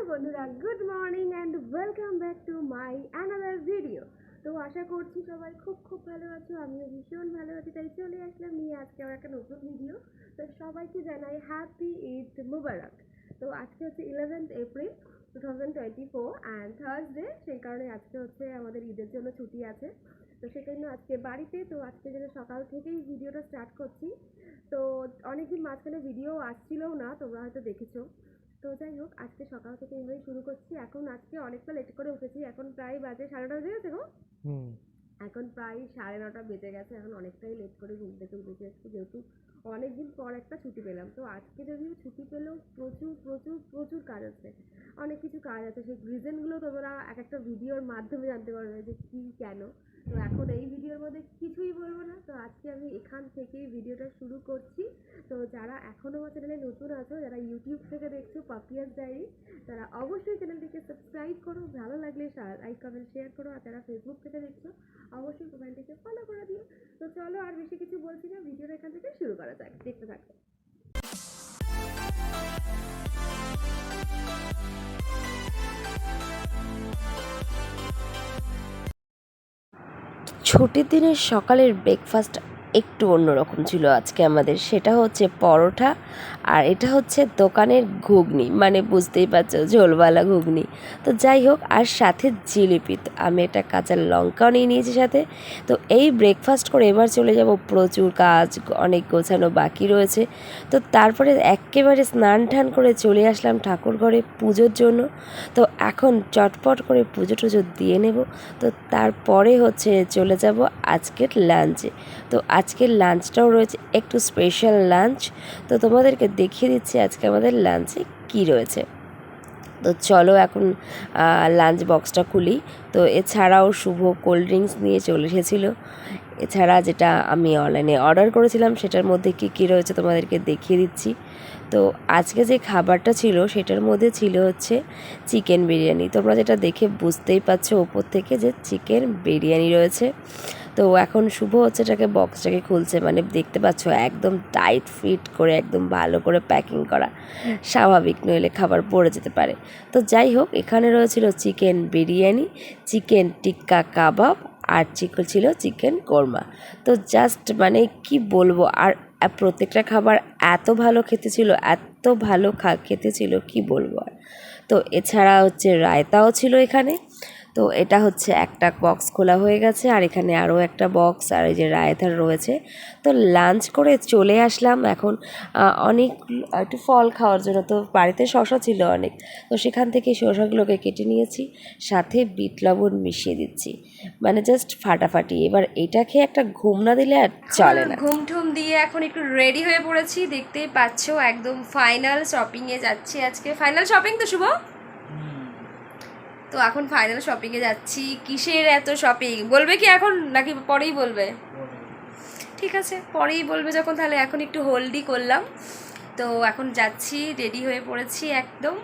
Hello বন্ধুরা good morning and welcome back to my another video তো আশা করছি সবাই খুব খুব ভালো আছো, আমিও ভীষণ ভালো আছি, তাই চলে আসলাম নিয়ে আজকে আমার একটা নতুন ভিডিও তো সবাইকে জানাই হ্যাপি ঈদ মুবারক। তো আজকে হচ্ছে eleventh April two thousand twenty four and Thursday সেই কারণে আজকে হচ্ছে আমাদের ঈদের জন্য ছুটি আছে। তো সেজন্য আজকে বাড়িতে, তো আজকে যেন সকাল থেকেই ভিডিওটা স্টার্ট করছি। তো অনেকদিন মাঝখানে ভিডিও আসছিলও না, তোমরা হয়তো দেখেছ। তো যাই হোক আজকে সকাল থেকে এইভাবেই শুরু করছি। এখন আজকে অনেকটা লেট করে উঠেছি। এখন প্রায় বাজে সাড়ে নটা বেজে গেছে গো। হুম। এখন প্রায় সাড়ে নটা বেজে গেছে। এখন অনেকটাই লেট করে ঘুম থেকে উঠেছি আজকে যেহেতু অনেকদিন পর একটা ছুটি পেলাম। তো আজকে যদিও ছুটি পেলেও প্রচুর প্রচুর প্রচুর কাজ আছে। অনেক কিছু কাজ আছে। সেই রিজনগুলো তোমরা এক একটা ভিডিওর মাধ্যমে জানতে পারবে যে কী কেন। তো এখন এই ভিডিওর মধ্যে কিছুই বলব না। তো আজকে আমি এখান থেকেই ভিডিওটা শুরু করছি। তো যারা এখনও আমার চ্যানেলে নতুন আছো, যারা ইউটিউব থেকে দেখছ পাপিয়াস ডায়েরি তারা অবশ্যই চ্যানেলটিকে সাবস্ক্রাইব করো। ভালো লাগলে লাইক কমেন্ট শেয়ার করো। আর যারা ফেসবুক থেকে দেখছ, অবশ্যই প্রোফাইলটিকে ফলো করে দিও। তো চলো আর বেশি কিছু বলছি না। ভিডিওটা এখান থেকে শুরু করা যাক। দেখতে থাকো। ছুটির দিনের সকালের ব্রেকফাস্ট একটু অন্যরকম ছিল আজকে আমাদের। সেটা হচ্ছে পরোটা আর এটা হচ্ছে দোকানের ঘুগনি। মানে বুঝতেই পারছ, ঝোলওয়ালা ঘুগনি। তো যাই হোক, আর সাথে জিলিপি তো আমি একটা কাঁচা লঙ্কাও নিয়ে নিয়েছি সাথে। তো এই ব্রেকফাস্ট করে এবার চলে যাব প্রচুর কাজ, অনেক গোছানো বাকি রয়েছে। তো তারপরে একেবারে স্নান টান করে চলে আসলাম ঠাকুর ঘরে পুজোর জন্য। তো এখন চটপট করে পুজো টুজো দিয়ে নেব। তো তারপরে হচ্ছে চলে যাব আজকের লাঞ্চে তো আজকের লাঞ্চটাও রয়েছে একটু স্পেশাল লাঞ্চ। তো তোমাদেরকে দেখিয়ে দিচ্ছি আজকে আমাদের লাঞ্চে কি রয়েছে। তো চলো এখন লাঞ্চ বক্সটা খুলি। তো এছাড়াও শুভ কোল্ড ড্রিঙ্কস নিয়ে চলে এসেছিল। এছাড়া যেটা আমি অনলাইনে অর্ডার করেছিলাম, সেটার মধ্যে কী কী রয়েছে তোমাদেরকে দেখিয়ে দিচ্ছি। তো আজকে যে খাবারটা ছিল, সেটার মধ্যে ছিল হচ্ছে চিকেন বিরিয়ানি। তোমরা যেটা দেখে বুঝতেই পারছ, ওপর থেকে যে চিকেন বিরিয়ানি রয়েছে। তো এখন শুভ হচ্ছে এটাকে বক্সটাকে খুলছে মানে দেখতে পাচ্ছ একদম টাইট ফিট করে, একদম ভালো করে প্যাকিং করা। স্বাভাবিক নইলে খাবার পড়ে যেতে পারে। তো যাই হোক, এখানে রয়েছিল চিকেন বিরিয়ানি চিকেন টিক্কা কাবাব আর চিকেন ছিল চিকেন কোরমা। তো জাস্ট মানে কি বলব, আর প্রত্যেকটা খাবার এত ভালো খেতে ছিল, এত ভালো খা খেতে ছিল, কি বলব আর। তো এছাড়া হচ্ছে রায়তাও ছিল এখানে। তো এটা হচ্ছে একটা বক্স খোলা হয়ে গেছে, আর এখানে আরও একটা বক্স, আর এই যে রায়তার রয়েছে। তো লাঞ্চ করে চলে আসলাম এখন অনেক, একটু ফল খাওয়ার জন্য। তো বাড়িতে শশা ছিল অনেক, তো সেখান থেকে শশাগুলোকে কেটে নিয়েছি, সাথে বিট লবণ মিশিয়ে দিচ্ছি। মানে জাস্ট ফাটাফাটি, এবার এটা খেয়ে একটা ঘুম না দিলে আর চলে না। ঘুম ঠুম দিয়ে এখন একটু রেডি হয়ে পড়েছি, দেখতেই পাচ্ছো একদম ফাইনাল শপিংয়ে যাচ্ছি আজকে। ফাইনাল শপিং তো শুভ? তো এখন ফাইনাল শপিংয়ে যাচ্ছি। কিসের এত শপিং বলবে কি এখন নাকি পরেই বলবে? ঠিক আছে, পরেই বলবে যখন, তাহলে এখন একটু হোল্ডই করলাম। তো এখন যাচ্ছি রেডি হয়ে পড়েছি একদম।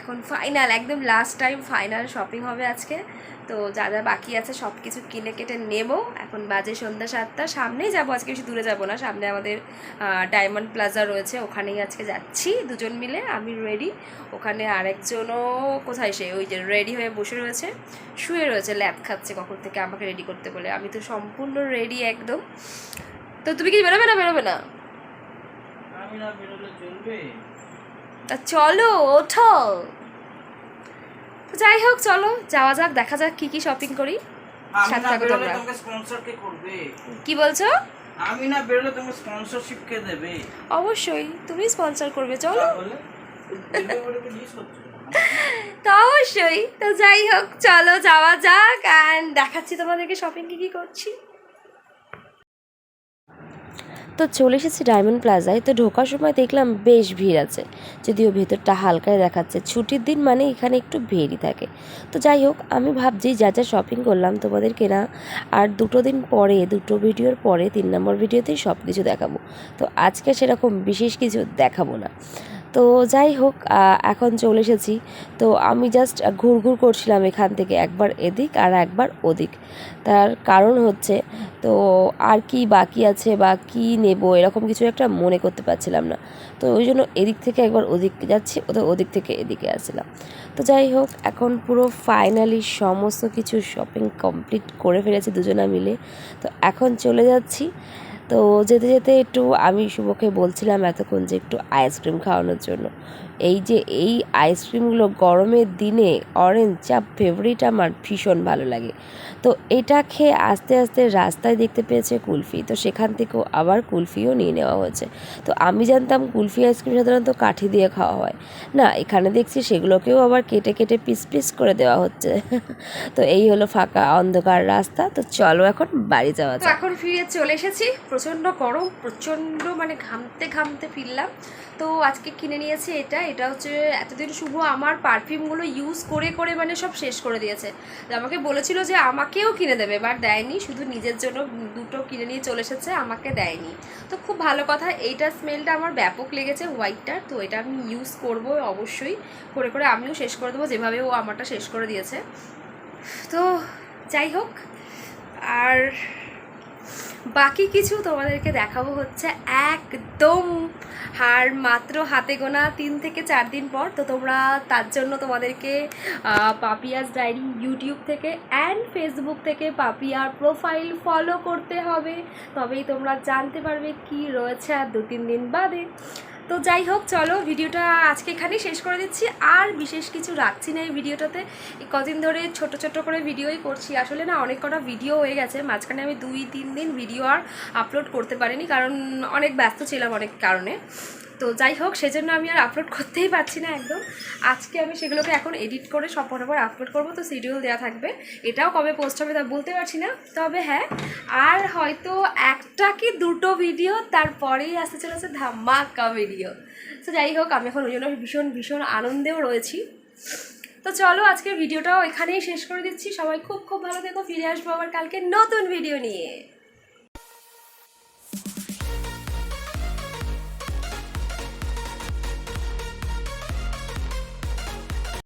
এখন ফাইনাল একদম লাস্ট টাইম ফাইনাল শপিং হবে আজকে। তো যা যা বাকি আছে সব কিছু কিনে কেটে নেব। এখন বাজে সন্ধ্যা সাতটা সামনেই যাব আজকে বেশি দূরে যাব না। সামনে আমাদের ডায়মন্ড প্লাজা রয়েছে ওখানেই আজকে যাচ্ছি দুজন মিলে আমি রেডি ওখানে আরেকজনও কোথায় সে? ওই যে রেডি হয়ে বসে রয়েছে শুয়ে রয়েছে ল্যাব খাচ্ছে কখন থেকে আমাকে রেডি করতে বলে। আমি তো সম্পূর্ণ রেডি একদম। তো তুমি কি বেরোবে না বেরোবে না? চলো ওঠো। তো যাই হোক চলো যাওয়া যাক দেখা যাক কি কি শপিং করি। সাথে থাকো তোমরা। তোমাকে স্পন্সর কে বলছো? আমি না বেরোলে তোমাকে স্পন্সরশিপ কে দেবে? অবশ্যই তুমি স্পন্সর করবে চলো। তো অবশ্যই। তো যাই হোক চলো যাওয়া যাক অ্যান্ড দেখাচ্ছি তোমাদেরকে শপিং কি কি করছি। তো চলে এসেছি ডায়মন্ড প্লাজায় তো ঢোকার সময় দেখলাম বেশ ভিড় আছে। যদিও ভেতরটা হালকায় দেখাচ্ছে। ছুটির দিন মানে এখানে একটু ভিড়ই থাকে। তো যাই হোক, আমি ভাবছি যা যা শপিং করলাম তোমাদের কেনা। আর দুটো দিন পরে, দুটো ভিডিওর পরে, তিন নম্বর ভিডিওতেই সব কিছু দেখাবো। তো আজকে সেরকম বিশেষ কিছু দেখাবো না। তো যাই হোক এখন চলে এসেছি। তো আমি জাস্ট ঘুরঘুর করছিলাম এখান থেকে একবার এদিক আর একবার ওদিক। তার কারণ হচ্ছে, তো আর কি বাকি আছে বা কি নেব এরকম কিছু একটা মনে করতে পারছিলাম না। তো ওই জন্য এদিক থেকে একবার ওদিক যাচ্ছি, ওদের ওদিক থেকে এদিকে আসছিলাম। তো যাই হোক, এখন পুরো ফাইনালি সমস্ত কিছু শপিং কমপ্লিট করে ফেলেছি দুজনা মিলে। তো এখন চলে যাচ্ছি তো যেতে যেতে একটু আমি শুভকে বলছিলাম এতক্ষণ যে একটু আইসক্রিম খাওয়ানোর জন্য। এই যে এই আইসক্রিমগুলো গরমের দিনে অরেঞ্জ যা ফেভারিট আমার, ভীষণ ভালো লাগে। তো এটা খেয়ে আস্তে আস্তে রাস্তায় দেখতে পেয়েছে কুলফি। তো সেখান থেকেও আবার কুলফিও নিয়ে নেওয়া হয়েছে। তো আমি জানতাম কুলফি আইসক্রিম সাধারণত কাঠি দিয়ে খাওয়া হয়। না, এখানে দেখছি সেগুলোকেও আবার কেটে কেটে পিস পিস করে দেওয়া হচ্ছে। তো এই হলো ফাঁকা অন্ধকার রাস্তা। তো চলো এখন বাড়ি যাওয়া যাক। এখন ফিরে চলে এসেছি। প্রচণ্ড গরম, প্রচণ্ড মানে ঘামতে ঘামতে ফিরলাম। তো আজকে কিনে নিয়েছি এটা। এটা হচ্ছে এতদিন শুভ আমার পারফিউমগুলো ইউজ করে করে মানে সব শেষ করে দিয়েছে। আমাকে বলেছিল যে আমাকেও কিনে দেবে বাট দেয়নি। শুধু নিজের জন্য দুটো কিনে নিয়ে চলে এসেছে, আমাকে দেয়নি। তো খুব ভালো কথা এইটার স্মেলটা আমার ব্যাপক লেগেছে হোয়াইটটার তো এটা আমি ইউজ করব অবশ্যই। করে করে আমিও শেষ করে দেবো, যেভাবে ও আমারটা শেষ করে দিয়েছে। তো যাই হোক, আর বাকি কিছু তোমাদেরকে দেখাবো হচ্ছে একদম আর মাত্র হাতে গোনা তিন থেকে চার দিন পর। তো তোমরা তার জন্য তোমাদেরকে পাপিয়াস ডায়েরি ইউটিউব থেকে অ্যান্ড ফেসবুক থেকে পাপিয়ার প্রোফাইল ফলো করতে হবে। তবেই তোমরা জানতে পারবে কি রয়েছে আর দু তিন দিন বাদে। তো যাই হোক, চলো, ভিডিওটা আজকে এখানেই শেষ করে দিচ্ছি। আর বিশেষ কিছু রাখছি না এই ভিডিওটাতে। কদিন ধরে ছোট ছোট করে ভিডিওই করছি। আসলে না, অনেক কটা ভিডিও হয়ে গেছে। মাঝখানে আমি দুই, তিন দিন ভিডিও আর আপলোড করতে পারিনি, কারণ অনেক ব্যস্ত ছিলাম অনেক কারণে। তো যাই হোক, সেজন্য আমি আর আপলোড করতেই পারছি না একদম। আজকে আমি সেগুলোকে এখন এডিট করে সব পর আপলোড করব, তো শিডিউল দেওয়া থাকবে। এটাও কবে পোস্ট হবে তা বলতে পারছি না, তবে হ্যাঁ আর হয়তো একটা কি দুটো ভিডিও তারপরেই আসতে চলেছে ধামাকা ভিডিও তো যাই হোক, আমি এখন ওই জন্য ভীষণ ভীষণ আনন্দেও রয়েছি। তো চলো, আজকের ভিডিওটাও এখানেই শেষ করে দিচ্ছি। সবাই খুব খুব ভালো থেকো, ফিরে আসব আবার কালকে নতুন ভিডিও নিয়ে।